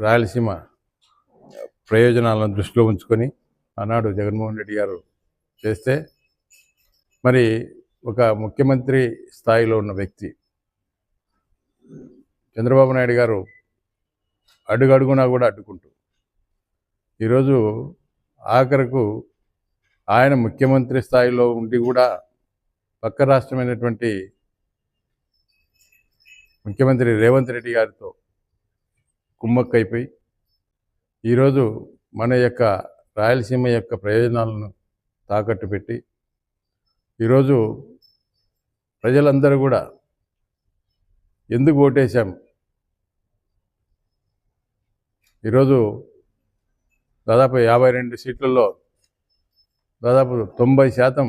రాయలసీమ ప్రయోజనాలను దృష్టిలో ఉంచుకొని ఆనాడు జగన్మోహన్ రెడ్డి గారు చేస్తే మరి ఒక ముఖ్యమంత్రి స్థాయిలో ఉన్న వ్యక్తి చంద్రబాబు నాయుడు గారు అడుగడుగునా కూడా అడ్డుకుంటూ ఈరోజు ఆఖరకు ఆయన ముఖ్యమంత్రి స్థాయిలో ఉండి కూడా పక్క రాష్ట్రమైనటువంటి ముఖ్యమంత్రి రేవంత్ రెడ్డి గారితో కుమ్మక్కైపోయి ఈరోజు మన యొక్క రాయలసీమ యొక్క ప్రయోజనాలను తాకట్టు పెట్టి ఈరోజు ప్రజలందరూ కూడా ఎందుకు ఓటేశాం? ఈరోజు దాదాపు యాభై రెండు సీట్లలో దాదాపు తొంభై శాతం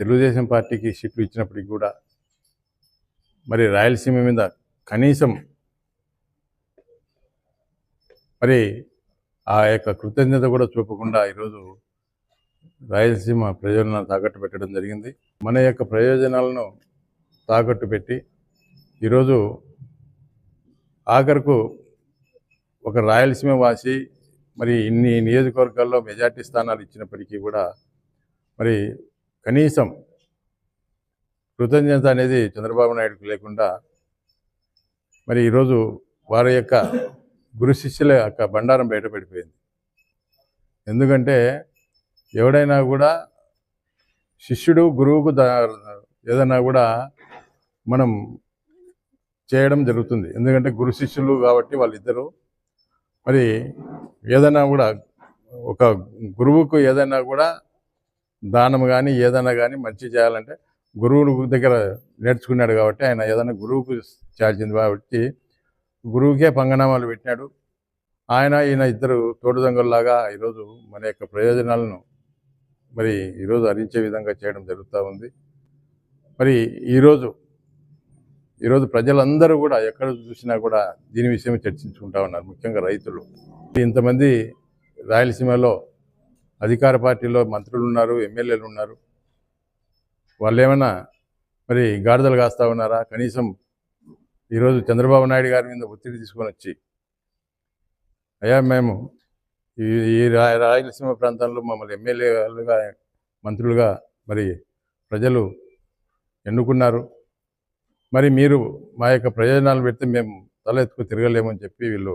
తెలుగుదేశం పార్టీకి సీట్లు ఇచ్చినప్పటికి కూడా మరి రాయలసీమ మీద కనీసం మరి ఆ యొక్క కృతజ్ఞత కూడా చూపకుండా ఈరోజు రాయలసీమ ప్రయోజనాలను తాకట్టు పెట్టడం జరిగింది. మన యొక్క ప్రయోజనాలను తాకట్టు పెట్టి ఈరోజు ఆఖరకు ఒక రాయలసీమ వాసి మరి ఇన్ని నియోజకవర్గాల్లో మెజార్టీ స్థానాలు ఇచ్చినప్పటికీ కూడా మరి కనీసం కృతజ్ఞత అనేది చంద్రబాబు నాయుడుకు లేకుండా మరి ఈరోజు వారి యొక్క గురు శిష్యుల యొక్క బండారం బయటపడిపోయింది ఎందుకంటే ఎవడైనా కూడా శిష్యుడు గురువుకు ఏదైనా కూడా మనం చేయడం జరుగుతుంది. ఎందుకంటే గురు శిష్యులు కాబట్టి వాళ్ళిద్దరూ మరి ఏదైనా కూడా ఒక గురువుకు ఏదైనా కూడా దానం కానీ ఏదైనా కానీ మంచి చేయాలంటే గురువు దగ్గర నేర్చుకున్నాడు కాబట్టి ఆయన ఏదైనా గురువుకు చేయాల్సింది కాబట్టి గురువుకే పంగనామాలు పెట్టినాడు. ఆయన ఈయన ఇద్దరు తోడుదంగల్లాగా ఈరోజు మన యొక్క ప్రయోజనాలను మరి ఈరోజు హరించే విధంగా చేయడం జరుగుతూ ఉంది. మరి ఈరోజు ఈరోజు ప్రజలందరూ కూడా ఎక్కడ చూసినా కూడా దీని విషయమే చర్చించుకుంటా ఉన్నారు. ముఖ్యంగా రైతులు. ఇంతమంది రాయలసీమలో అధికార పార్టీలో మంత్రులు ఉన్నారు ఎమ్మెల్యేలు ఉన్నారు. వాళ్ళు ఏమైనా మరి గాడిదలు కాస్తా ఉన్నారా? కనీసం ఈరోజు చంద్రబాబు నాయుడు గారి మీద ఒత్తిడి తీసుకొని వచ్చి అయ్యా మేము ఈ ఈ రాయలసీమ ప్రాంతంలో మమ్మల్ని ఎమ్మెల్యేలుగా మంత్రులుగా మరి ప్రజలు ఎన్నుకున్నారు. మరి మీరు మా యొక్క ప్రయోజనాలు పెడితే మేము తల ఎత్తుకు తిరగలేమని చెప్పి వీళ్ళు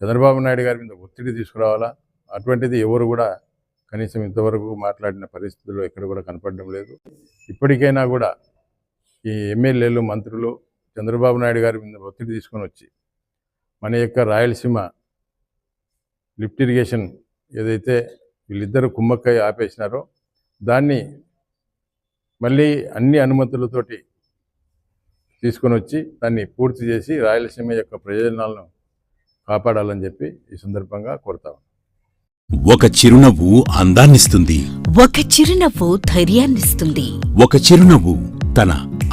చంద్రబాబు నాయుడు గారి మీద ఒత్తిడి తీసుకురావాలా? అటువంటిది ఎవరు కూడా కనీసం ఇంతవరకు మాట్లాడిన పరిస్థితులు ఎక్కడ కూడా కనపడడం లేదు. ఇప్పటికైనా కూడా ఈ ఎమ్మెల్యేలు మంత్రులు చంద్రబాబు నాయుడు గారి మీద ఒత్తిడి తీసుకొని వచ్చి మన యొక్క రాయలసీమ లిఫ్ట్ ఇరిగేషన్ ఏదైతే వీళ్ళిద్దరు కుమ్మక్కై ఆపేసినారో దాన్ని మళ్ళీ అన్ని అనుమతులతోటి తీసుకొని వచ్చి దాన్ని పూర్తి చేసి రాయలసీమ యొక్క ప్రయోజనాలను కాపాడాలని చెప్పి ఈ సందర్భంగా కోరుతాం ఒక చిరునవ్వు అందాన్నిస్తుంది. ఒక చిరునవ్వు ధైర్యాన్నిస్తుంది. ఒక చిరునవ్వు తన